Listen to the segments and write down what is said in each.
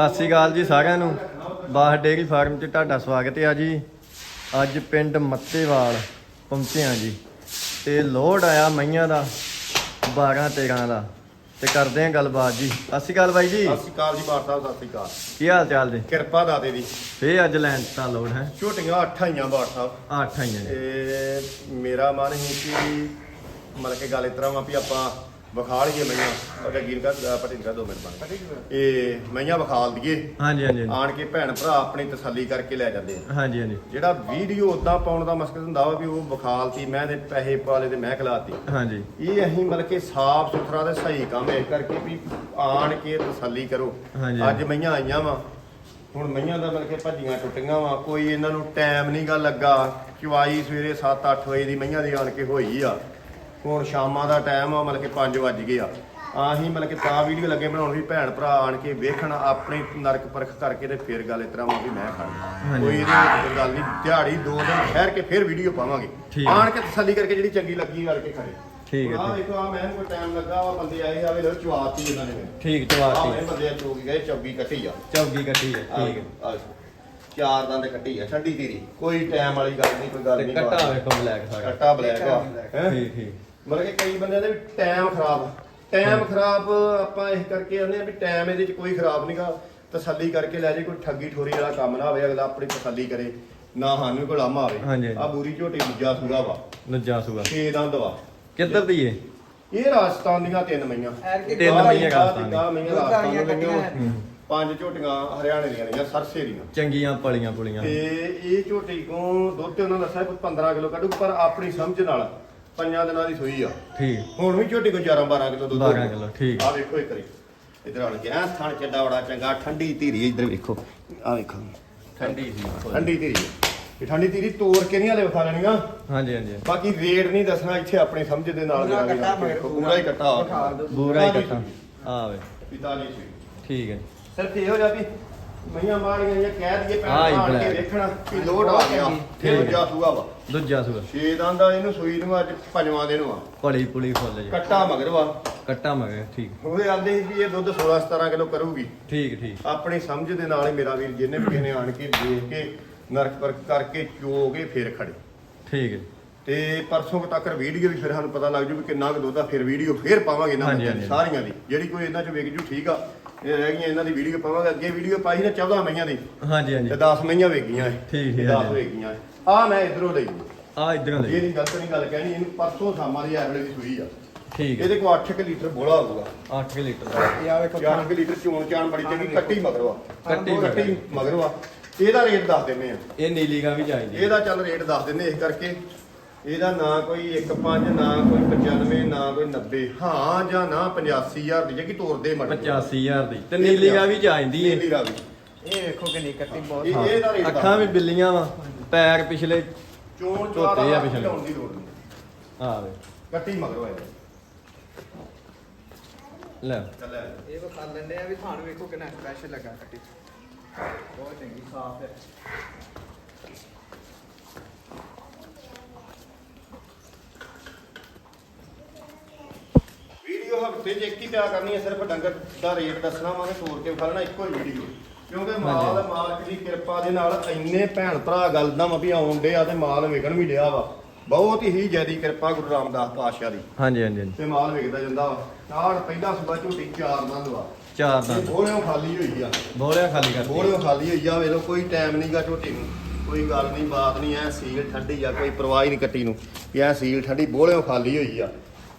ਸਤਿ ਸ਼੍ਰੀ ਅਕਾਲ ਜੀ ਸਾਰਿਆਂ ਨੂੰ। ਬਾਹ ਡੇਅਰੀ ਫਾਰਮ 'ਚ ਤੁਹਾਡਾ ਸਵਾਗਤ ਹੈ ਜੀ। ਅੱਜ ਪਿੰਡ ਮੱਤੇਵਾਲ ਪਹੁੰਚੇ ਹਾਂ ਜੀ। ਤੇ ਲੋਡ ਆਇਆ ਮਈਆਂ ਦਾ 12 13 ਦਾ। ਤੇ ਕਰਦੇ ਹਾਂ ਗੱਲਬਾਤ ਜੀ। ਸਤਿ ਸ਼੍ਰੀ ਅਕਾਲ ਬਾਈ ਜੀ। ਸਤਿ ਸ਼੍ਰੀ ਅਕਾਲ ਜੀ ਬਾਰ ਸਾਹਿਬ ਸਤਿ ਸ਼੍ਰੀ ਅਕਾਲ। ਕੀ ਹਾਲ ਚਾਲ ਜੀ? ਕਿਰਪਾ ਦਾਤੇ ਦੀ। ਫੇ ਅੱਜ ਲੈਣ ਤਾਂ ਲੋਡ ਹੈ। ਝੋਟੀਆਂ ਅੱਠ ਆਈਆਂ ਬਾਰ ਸਾਹਿਬ। ਅੱਠ ਆਈਆਂ ਜੀ ਤੇ ਮੇਰਾ ਮਨ ਸੀ ਕਿ ਮਤਲਬ ਕਿ ਗੱਲ ਇਸ ਤਰ੍ਹਾਂ ਵਾ ਵੀ ਆਪਾਂ ਵਿਖਾ ਲਈਏ ਮਈਆਂ ਅਗਰ ਗੀਰ ਕਾ ਪਟਿੰਗ ਕਾ ਦੋ ਮਿੰਟ ਬਣ ਇਹ ਮਈਆਂ ਵਿਖਾਲ ਦਈਏ। ਹਾਂਜੀ ਹਾਂਜੀ। ਆਣ ਕੇ ਭੈਣ ਭਰਾ ਆਪਣੀ ਤਸੱਲੀ ਕਰਕੇ ਲੈ ਜਾਂਦੇ ਆ। ਹਾਂਜੀ ਹਾਂਜੀ। ਜਿਹੜਾ ਵੀਡੀਓ ਉਦਾਂ ਪਾਉਣ ਦਾ ਮਕਸਦ ਹੁੰਦਾ ਵਾ ਵੀ ਉਹ ਵਿਖਾਲਤੀ ਮੈਂ ਤੇ ਪੈਸੇ ਪਾਲੇ ਤੇ ਮੈਂ ਖਿਲਾਤੀ ਹਾਂਜੀ। ਇਹ ਅਸੀਂ ਮਤਲਬ ਕਿ ਸਾਫ਼ ਸੁਥਰਾ ਤੇ ਸਹੀ ਕੰਮ ਇਸ ਕਰਕੇ ਵੀ ਆਣ ਕੇ ਤਸੱਲੀ ਕਰੋ। ਹਾਂਜੀ। ਅੱਜ ਮਈਆਂ ਆਈਆਂ ਵਾ ਹੁਣ ਮਈਆਂ ਦਾ ਮਤਲਬ ਕਿ ਭੱਜੀਆਂ ਟੁੱਟੀਆਂ ਵਾ। ਕੋਈ ਇਹਨਾਂ ਨੂੰ ਟਾਈਮ ਨਹੀਂਗਾ ਲੱਗਾ। ਚਵਾਈ ਸਵੇਰੇ 7-8 ਵਜੇ ਦੀ ਮਈਆਂ ਦੀ ਆਣ ਕੇ ਹੋਈ ਆ। ਹੁਣ ਸ਼ਾਮਾਂ ਦਾ ਟਾਈਮ ਆ ਮਤਲਬ ਕਿ 5 ਵੱਜ ਗਏ ਆ। ਆਹੀਂ ਮਤਲਬ ਕਿ ਤਾਂ ਵੀਡੀਓ ਲੱਗੇ ਬਣਾਉਣ ਵੀ ਭੈਣ ਭਰਾ ਆਣ ਕੇ ਵੇਖਣ ਆਪਣੀ ਨਰਕ ਪਰਖ ਕਰਕੇ ਤੇ ਫਿਰ ਗੱਲ ਇਸ ਤਰ੍ਹਾਂ ਵਾ ਵੀ ਮੈਂ ਖਾਣੀ। ਕੋਈ ਇਹਦੀ ਵਿੱਚ ਕੋਈ ਗੱਲ ਨਹੀਂ ਦਿਹਾੜੀ ਦੋ ਦਿਨ ਠਹਿਰ ਕੇ ਫਿਰ ਵੀਡੀਓ ਪਾਵਾਂਗੇ। ਆਣ ਕੇ ਤਸੱਲੀ ਕਰਕੇ ਜਿਹੜੀ ਚੰਗੀ ਲੱਗੀ ਕਰਕੇ ਖੜੇ ਠੀਕ ਹੈ, ਆ। ਵੇਖੋ ਆ ਮੈਂ ਕੋਈ ਟਾਈਮ ਲੱਗਾ ਵਾ ਬੰਦੇ ਆਏ ਆਵੇ ਲੋ ਚਵਾਤੀ ਇਹਨਾਂ ਨੇ। ਠੀਕ ਆ ਚਵਾਤੀ ਇਹ ਬੰਦੇ ਚੋਕ ਗਏ ਚੌਗੀ ਕੱਟੀ ਆ। ਚੌਗੀ ਕੱਟੀ ਹੈ ਠੀਕ ਹੈ ਆ ਚਾਰ ਦੰਦ ਕੱਟੀ ਆ ਠੰਡੀ ਤੇਰੀ। ਕੋਈ ਟਾਈਮ ਵਾਲੀ ਗੱਲ ਨਹੀਂ ਕੋਈ ਗੱਲ ਨਹੀਂ ਕੱਟਾ ਵੇਖੋ ਬਲੈਕ ਸਾਰਾ। ਕੱਟਾ ਬਲੈਕ ਆ। ਹੈਂ? ਠੀਕ ਠੀਕ। ਮਤਲਬ ਕਿ ਕਈ ਬੰਦਿਆਂ ਦੇ ਵੀ ਟਾਈਮ ਖਰਾਬ ਟਾਈਮ ਖਰਾਬ ਆਪਾਂ ਇਸ ਕਰਕੇ ਆਨੇ ਆ ਵੀ ਟਾਈਮ ਇਹਦੇ ਵਿੱਚ ਕੋਈ ਖਰਾਬ ਨਹੀਂਗਾ ਤਸੱਲੀ ਕਰਕੇ ਲੈ ਜੇ ਕੋਈ ਠੱਗੀ ਠੋਰੀ ਵਾਲਾ ਕੰਮ ਨਾ ਹੋਵੇ ਅਗਲਾ ਆਪਣੀ ਤਸੱਲੀ ਕਰੇ ਨਾ ਸਾਨੂੰ ਕੋਈ ਲਾਮਾ ਹਾਂਜੀ, ਆਵੇ। ਹਾਂਜੀ। ਆ ਬੂਰੀ ਝੋਟੀ ਦੂਜਾ ਸੂਗਾ ਵਾ। ਨੱਜਾ ਸੁਗਾ ਛੇ ਦੰਦ ਵਾ। ਕਿੱਧਰ ਦੀ ਏ? ਇਹ ਰਾਜਸਥਾਨ ਦੀਆਂ ਤਿੰਨ ਮਈਆਂ। ਤਿੰਨ ਮਈਆਂ ਰਾਜਸਥਾਨ ਆਹ ਮਈਆਂ ਰਾਜਸਥਾਨ ਦੀਆਂ। ਹੂੰ। ਪੰਜ ਝੋਟੀਆਂ ਹਰਿਆਣੇ ਦੀਆਂ ਗਈਆਂ ਸਰਸੇ ਦੀਆਂ। ਚੰਗੀਆਂ ਪਲੀਆਂ ਪੁਲੀਆਂ। ਤੇ ਇਹ ਝੋਟੀ ਕੋ ਦੁੱਧ ਤੇ ਉਹਨਾਂ ਦੱਸਿਆ ਕੋਈ 15 ਕਿਲੋ ਕੱਢੂ ਪਰ ਆਪਣੀ ਸਮਝ ਨਾਲ ਪੰਜਾਂ ਦਿਨਾਂ ਦੀ ਸੂਈ ਆ। ਠੀਕ। ਹੁਣ ਵੀ ਝੋਟੀ ਕੋ 11 12 ਕਿਲੋ ਦੁੱਧ 12 ਕਿਲੋ, ਠੀਕ। ਆ ਵੇਖੋ ਇੱਕ ਰੀ ਇਧਰ ਆਣ ਕੇ ਐ ਥਣ ਚੱਡਾ ਬੜਾ ਚੰਗਾ ਠੰਡੀ ਧੀਰੀ ਇਧਰ ਵੇਖੋ। ਆ ਵੇਖੋ। ਠੰਡੀ ਸੀ ਠੰਡੀ ਧੀਰੀ। ਇਹ ਠੰਡੀ ਧੀਰੀ ਤੋੜ ਕੇ ਨਹੀਂ ਹਲੇ ਵਿਖਾ ਲੈਣੀਆਂ। ਹਾਂਜੀ ਹਾਂਜੀ। ਬਾਕੀ ਰੇਟ ਨਹੀਂ ਦੱਸਣਾ ਇੱਥੇ ਆਪਣੀ ਸਮਝ ਦੇ ਨਾਲ ਪੂਰਾ ਕੱਟਾ ਪੂਰਾ। ਹੀ ਕੱਟਾ। ਪਿਤਾ ਜੀ ਸੀ ਠੀਕ ਹੈ ਸਿਰਫ ਇਹੋ ਜਿਹਾ ਵੀ ਮਈਆਂ ਮਾਰੀਆਂ ਜਾਂ ਕਹਿ ਦਈਏ ਹਾਂ ਹੀ ਭੈਣ ਆਣ ਕੇ black। ਵੇਖਣਾ ਕਿ ਲੋਡ ਆ ਗਿਆ। ਠੀਕ ਫਿਰ ਹੈ। ਜਾ ਸੂਆ ਵਾ। ਦੂਜਾ ਸੁਗਾ ਛੇ ਦੰਦ ਦਾ ਇਹਨੂੰ ਸੂਈ ਨੂੰ ਅੱਜ ਪੰਜਵਾਂ ਦਿਨ ਵਾ। ਪਲੀ ਪੁਲੀ ਫੁੱਲ ਜੀ। ਕੱਟਾ ਮਗਰ ਵਾ। ਕੱਟਾ ਮਗੇ ਠੀਕ। ਉਹਦੇ ਆਂਦੇ ਸੀ ਵੀ ਇਹ ਦੁੱਧ 16 17 ਕਿਲੋ ਕਰੂਗੀ। ਠੀਕ ਠੀਕ। ਆਪਣੀ ਸਮਝ ਦੇ ਨਾਲ ਹੀ ਮੇਰਾ ਵੀਰ ਜਿਹਨੇ ਵੀ ਕਿਸੇ ਨੇ ਆਣ ਕੇ ਦੇਖ ਕੇ ਨਰਕ ਪਰਖ ਕਰਕੇ ਚੋ ਕੇ ਫਿਰ ਖੜੇ। ਠੀਕ ਹੈ। ਤੇ ਪਰਸੋਂ ਤੱਕ ਵੀਡੀਓ ਵੀ ਫਿਰ ਸਾਨੂੰ ਪਤਾ ਲੱਗ ਜੂ ਵੀ ਕਿੰਨਾ ਕੁ ਦੁੱਧ ਆ ਫਿਰ ਵੀਡੀਓ ਫਿਰ ਪਾਵਾਂਗੇ ਇਹਨਾਂ ਹਾਂਜੀ, ਹਾਂਜੀ। ਸਾਰੀਆਂ ਦੀ। ਜਿਹੜੀ ਕੋਈ ਇਹਨਾਂ ਚ ਵਿਕ ਜੂ ਠੀਕ ਆ ਇਹ ਰਹਿ ਗਈਆਂ ਇਹਨਾਂ ਦੀ ਵੀਡੀਓ ਪਾਵਾਂਗੇ। ਅੱਗੇ ਵੀਡੀਓ ਪਾਈ ਨਾ 14 ਮਈਆਂ ਦੀ। ਹਾਂਜੀ ਹਾਂਜੀ। ਤੇ 10 ਮਈਆਂ ਵੇਚ ਗਈਆਂ ਇਹ। ਠੀਕ, ਠੀਕ, 10 ਹਾਂਜੀ। ਗਈਆਂ ਆ ਮੈਂ ਇਧਰੋਂ ਲਈ। ਆ ਇਧਰੋਂ ਇਹ ਦੇ ਨਹੀਂ ਗਲਤ ਨਹੀਂ ਗੱਲ ਕਹਿਣੀ ਇਹਨੂੰ ਪਰਸੋਂ ਸ਼ਾਮਾਂ ਦੀ ਐਵਰੇਜ ਦੀ ਸੂਈ ਆ। ਠੀਕ ਇਹਦੇ ਕੋਲ 8 ਲੀਟਰ ਬੋਲਾ ਹੋਊਗਾ। 8 ਲੀਟਰ। ਦਾ ਇਹ ਆ ਵੇਖੋ 4 ਲੀਟਰ ਚੋਣ ਚਾਣ ਬੜੀ ਚੰਗੀ ਕੱਟੀ ਮਗਰਵਾ ਕੱਟੀ ਕੱਟੀ ਮਗਰਵਾ ਇਹਦਾ ਰੇਟ ਦੱਸ ਦਿੰਨੇ ਆ। ਇਹ ਨੀਲੀ ਗਾ ਵੀ ਚਾਹੀਦੀ ਇਹਦਾ ਚੱਲ ਰੇਟ ਦੱਸ ਦਿੰਨੇ ਇਸ ਕਰਕੇ। ਇਹਦਾ ਨਾ ਕੋਈ 15 ਨਾ ਕੋਈ 95 ਨਾ ਕੋਈ 90 ਹਾਂ ਜਾਂ ਨਾ 85000 ਦੀ ਜਗੀ ਤੋਰਦੇ ਮੜ 85000 ਦੀ। ਤੇ ਨੀਲੀ ਗਾ ਵੀ ਚਾਹੀਦੀ ਏ। ਨੀਲੀ ਰਾਵੀ। ਇਹ ਵੇਖੋ ਕਿੰਨੀ ਕੱਟੀ ਬਹੁਤ ਇਹ ਇਹਦਾ ਰੇਟ ਅੱਖਾਂ ਵੀ ਬਿੱਲੀਆਂ ਵਾ। ਪੈਰ ਪਿਛਲੇ ਚੋਣ ਝੋਟੇ ਆ ਪਿਛਲੇ। ਨਹੀਂ। ਆਵੇ ਕੱਟੀ ਮਗਰਵਾ ਇਹਦਾ ਲੈ। ਇਹ ਵਿਖਾ ਲੈਂਦੇ ਆ ਵੀ ਤੁਹਾਨੂੰ ਵੇਖੋ ਕਿੰਨਾ ਸਪੈਸ਼ਲ ਲੱਗਾ ਕੱਟੀ। ਬਹੁਤ ਚੰਗੀ ਸਾਫ਼ ਹੈ। ਹਫ਼ਤੇ 'ਚ ਇੱਕ ਹੀ ਪਿਆ ਕਰਨੀ ਹੈ ਸਿਰਫ ਡੰਗਰ ਦਾ ਰੇਟ ਦੱਸਣਾ ਵਾ ਤੇ ਤੋੜ ਕੇ ਵਿਖਾਣਾ ਇੱਕੋ ਹੀ। ਵੀਡੀਓ ਕਿਉਂਕਿ ਮਾਲ ਮਾਲਕ ਦੀ ਕਿਰਪਾ ਦੇ ਨਾਲ ਇੰਨੇ ਭੈਣ ਭਰਾ ਗੱਲ ਦਾ ਵਾ ਵੀ ਆਉਣ ਡੇ ਆ ਤੇ ਮਾਲ ਵਿਕਣ ਵੀ ਲਿਆ ਵਾ। ਬਹੁਤ ਹੀ ਜਿਆਦੀ ਕਿਰਪਾ ਗੁਰੂ ਰਾਮਦਾਸ ਪਾਤਸ਼ਾਹ ਦੀ। ਹਾਂਜੀ ਹਾਂਜੀ ਤੇ ਮਾਲ ਵਿਕਦਾ ਜਾਂਦਾ ਵਾ। ਨਾਲ ਪਹਿਲਾ ਸੁਬਾ ਝੋਟੀ ਚਾਰ ਦੰਦ ਵਾ। ਚਾਰ ਇਹ ਦਾ ਬੋਲਿਓ ਖਾਲੀ ਹੋਈ ਆ। ਬੋਲਿਆ ਖਾਲੀ ਕਰਤੀ। ਬੋਲਿਓ ਖਾਲੀ ਹੋਈ ਆ। ਵੇਖ ਲਓ ਕੋਈ ਟਾਈਮ ਨਹੀਂਗਾ ਝੋਟੀ ਨੂੰ। ਕੋਈ ਗੱਲ ਨਹੀਂ ਬਾਤ ਨਹੀਂ ਐ ਸੀਲ ਠੰਡੀ ਆ ਕੋਈ ਪਰਵਾਹ ਹੀ ਨਹੀਂ ਕੱਟੀ ਨੂੰ। ਵੀ ਐ ਸੀਲ ਠੰਡੀ ਬੋਲਿਓ ਖਾਲੀ ਹੋਈ ਆ।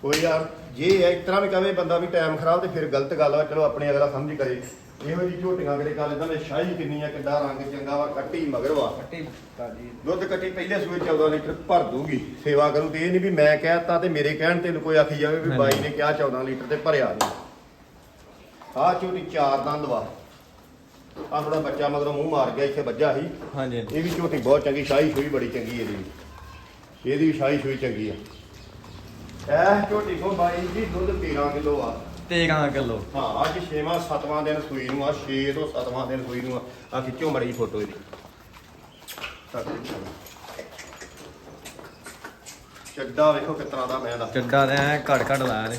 ਕੋਈ ਯਾਰ ਜੇ ਇਸ ਤਰ੍ਹਾਂ ਵੀ ਕਵੇ ਬੰਦਾ ਵੀ ਟਾਈਮ ਖਰਾਬ ਤੇ ਫਿਰ ਗਲਤ ਗੱਲ ਆ ਚਲੋ ਆਪਣੀ ਅਗਲਾ ਸਮਝ ਕਰੇ। ਇਹੋ ਜੀ ਝੋਟੀਆਂ ਕਿਹੜੇ ਗੱਲ ਇਦਾਂ ਦੇ ਸ਼ਾਹੀ ਕਿੰਨੀ ਆ ਕਿੱਡਾ ਰੰਗ ਚੰਗਾ ਵਾ ਕੱਟੀ ਮਗਰ ਵਾ ਕੱਟੀ ਤਾਜੀ। ਦੁੱਧ ਕੱਟੀ ਪਹਿਲੇ ਸੂਏ 14 ਲੀਟਰ ਭਰ ਦੂਗੀ। ਸੇਵਾ ਕਰੂ ਤੇ ਇਹ ਨਹੀਂ ਵੀ ਮੈਂ ਕਹਿਤਾ ਤੇ ਮੇਰੇ ਕਹਿਣ ਤੇ ਕੋਈ ਆਖੀ ਜਾਵੇ ਵੀ ਬਾਈ ਨੇ ਕਿਹਾ 14 ਲੀਟਰ ਤੇ ਭਰਿਆ ਨਹੀਂ ਆਹ ਝੋਟੀ ਚਾਰ ਦੰਦ ਵਾ। ਆਹ ਥੋੜਾ ਬੱਚਾ ਮਗਰੋਂ ਮੂੰਹ ਮਾਰ ਗਿਆ ਇੱਥੇ ਵੱਜਾ ਸੀ। ਹਾਂਜੀ। ਇਹ ਵੀ ਝੋਟੀ ਬਹੁਤ ਚੰਗੀ ਸ਼ਾਹੀ ਸੂਈ ਬੜੀ ਚੰਗੀ ਇਹਦੀ ਵੀ। ਇਹਦੀ ਵੀ ਸ਼ਾਹੀ ਸੂਈ ਚੰਗੀ ਆ। ਇਹ ਝੋਟੀ ਕੋ ਬਾਈ ਜੀ ਦੁੱਧ 13 ਕਿਲੋ ਆ। 13 ਕਿਲੋ। ਹਾਂ ਅੱਜ 6ਵਾਂ 7ਵਾਂ ਦਿਨ ਸੂਈ ਨੂੰ ਆ 6 ਤੋਂ 7ਵਾਂ ਦਿਨ ਸੂਈ ਨੂੰ ਆ। ਆ ਖਿੱਚੋ ਮੜੀ ਫੋਟੋ ਇਹਦੀ। ਚੱਡਾ ਵੇਖੋ ਤਰ੍ਹਾਂ ਦਾ ਮੈਂ ਦਾ ਚੱਡਾ ਐ ਘੜ ਘੜ ਲਾਇਆ ਨੇ